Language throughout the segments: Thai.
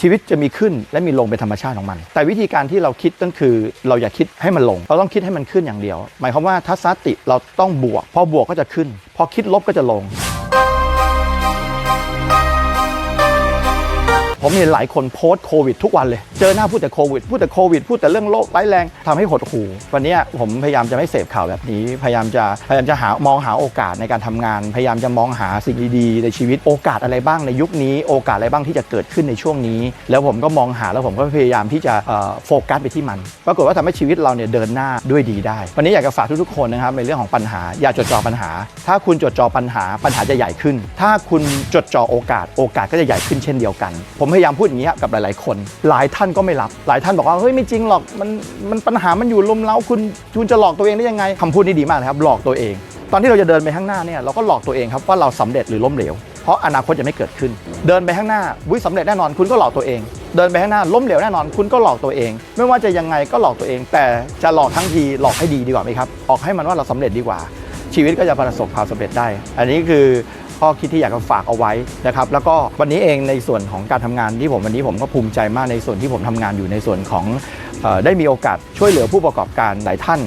ชีวิตจะมีขึ้นและมีลงเป็นธรรมชาติของมัน แต่วิธีการที่เราคิดก็คือเราอย่าคิดให้มันลง เราต้องคิดให้มันขึ้นอย่างเดียว หมายความว่าทัศนติเราต้องบวก พอบวกก็จะขึ้น พอคิดลบก็จะลง ผมเห็นหลายคนโพสต์โควิดทุกวันเลย เจอหน้าพูดแต่โควิดพูดแต่โควิดพูดแต่เรื่องโรคร้ายแรงทำให้หดหู่วันนี้ผมพยายามจะไม่เสพข่าวแบบนี้ พยายามจะพยายามจะหามองหาโอกาสในการทำงาน พยายามจะมองหาสิ่งดีๆในชีวิตโอกาสอะไรบ้างในยุคนี้ โอกาสอะไรบ้างที่จะเกิดขึ้นในช่วงนี้ แล้วผมก็มองหาแล้วผมก็พยายามที่จะโฟกัสไปที่มัน ปรากฏว่าทำให้ชีวิตเราเนี่ยเดินหน้าด้วยดีได้ วันนี้อยากจะฝากทุกๆคนนะครับในเรื่องของปัญหาอย่าจดจ่อปัญหา ถ้าคุณจดจ่อปัญหาปัญหาจะใหญ่ขึ้น ถ้าคุณจดจ่อโอกาสโอกาสก็จะใหญ่ขึ้นเช่นเดียวกัน ผมพยายามพูดอย่างนี้กับหลาย ๆ คน หลายท่านก็ไม่รับ หลายท่านบอกว่าเฮ้ยไม่จริงหรอกมันมันปัญหามันอยู่ลมเล้าคุณคุณจะหลอกตัวเองได้ยังไงคำพูดนี้ดีมากนะครับหลอกตัวเอง ตอนที่เราจะเดินไปข้างหน้าเนี่ยเราก็หลอกตัวเองครับว่าเราสำเร็จหรือล้มเหลวเพราะอนาคตจะไม่เกิดขึ้น เดินไปข้างหน้าวิสำเร็จแน่นอนคุณก็หลอกตัวเอง เดินไปข้างหน้าล้มเหลวแน่นอนคุณก็หลอกตัวเอง ไม่ว่าจะยังไงก็หลอกตัวเอง แต่จะหลอกทั้งทีหลอกให้ดีดีกว่าไหมครับออกให้มันว่าเราสำเร็จดีกว่า ชีวิตก็จะประสบความสำเร็จได้ อันนี้คือ ข้อคิดที่อยากจะฝากเอาไว้นะครับแล้วก็วันนี้เองในส่วนของการทำงานที่ผมวันนี้ผมก็ภูมิใจมากในส่วนที่ผมทำงานอยู่ในส่วนของได้มีโอกาสช่วยเหลือผู้ประกอบการหลายท่าน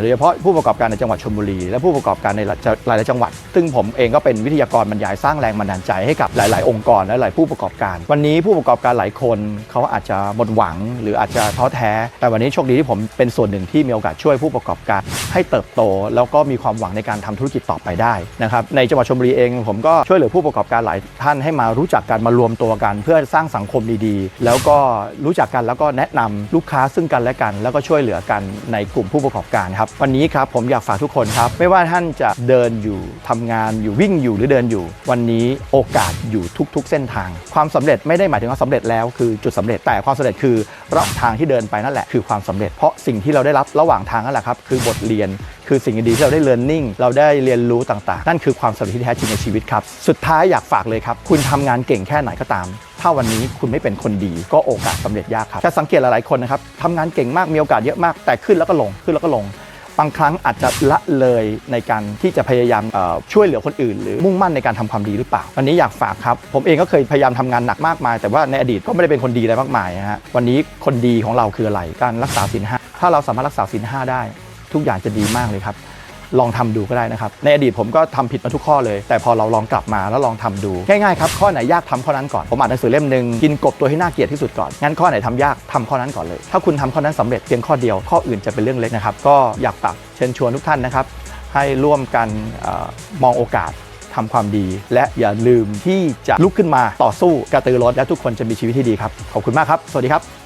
โดยเฉพาะผู้ประกอบการในจังหวัดชลบุรี และผู้ประกอบการในหลาย ๆ จังหวัด ซึ่งผมเองก็เป็นวิทยากรบรรยายสร้างแรงบันดาลใจให้กับหลาย ๆ องค์กรและหลายผู้ประกอบการ วันนี้ผู้ประกอบการหลายคนเขาอาจจะหมดหวัง หรืออาจจะท้อแท้ แต่วันนี้โชคดีที่ผมเป็นส่วนหนึ่งที่มีโอกาสช่วยผู้ประกอบการ ให้เติบโต แล้วก็มีความหวังในการทำธุรกิจต่อไปได้นะครับในจังหวัดชลบุรีเองผมก็ช่วยเหลือผู้ประกอบการหลายท่านให้มารู้จักกันมารวมตัวกัน เพื่อสร้างสังคมดีๆ แล้วก็รู้จักกันแล้วก็แนะนำลูกค้าซึ่งกันและกัน แล้วก็ช่วยเหลือกันในกลุ่มผู้ประกอบการครับ วันนี้ครับผมอยากฝากทุกคนครับ ไม่ว่าท่านจะเดินอยู่ทำงานอยู่วิ่งอยู่หรือเดินอยู่ วันนี้โอกาสอยู่ทุก ๆ เส้นทาง ความสำเร็จไม่ได้หมายถึงว่าสำเร็จแล้วคือจุดสำเร็จแต่ความสำเร็จคือระหว่างทางที่เดินไปนั่นแหละคือความสำเร็จเพราะสิ่งที่เราได้รับระหว่างทางนั่นแหละครับคือบทเรียนคือสิ่งดีๆที่เราได้เรียนรู้เราได้เรียนรู้ต่างๆ นั่นคือความสำเร็จที่แท้จริงในชีวิตครับ สุดท้ายอยากฝากเลยครับ คุณทำงานเก่งแค่ไหนก็ตาม ถ้าวันนี้คุณไม่เป็นคนดีก็โอกาสสำเร็จยากครับจะสังเกตหลายๆคนนะครับทำงานเก่งมากมีโอกาสเยอะมากแต่ขึ้นแล้วก็ลงขึ้นแล้วก็ลง บางครั้งอาจจะละเลยในการที่จะพยายามช่วยเหลือคนอื่น หรือมุ่งมั่นในการทำความดีหรือเปล่าวันนี้อยากฝากครับ ผมเองก็เคยพยายามทำงานหนักมากมาย แต่ว่าในอดีตก็ไม่ได้เป็นคนดีอะไรมากมายนะฮะวันนี้คนดีของเราคืออะไรการรักษาศีลห้าถ้าเราสามารถรักษาศีลห้าได้ ทุกอย่างจะดีมากเลยครับ ลองทำดูก็ได้นะครับ ในอดีตผมก็ทำผิดมาทุกข้อเลย แต่พอเราลองกลับมาแล้วลองทำดู ง่ายๆครับ ข้อไหนยากทำข้อนั้นก่อน ผมอ่านหนังสือเล่มหนึ่งกินกบตัวให้น่าเกลียดที่สุดก่อน งั้นข้อไหนทำยากทำข้อนั้นก่อนเลย ถ้าคุณทำข้อนั้นสำเร็จเพียงข้อเดียว ข้ออื่นจะเป็นเรื่องเล็กนะครับ ก็อยากฝากเชิญชวนทุกท่านนะครับ ให้ร่วมกันออมองโอกาสทำความดี และอย่าลืมที่จะลุกขึ้นมาต่อสู้กระตือร้นและทุกคนจะมีชีวิตที่ดีครับ ขอบคุณมากครับ สวัสดีครับ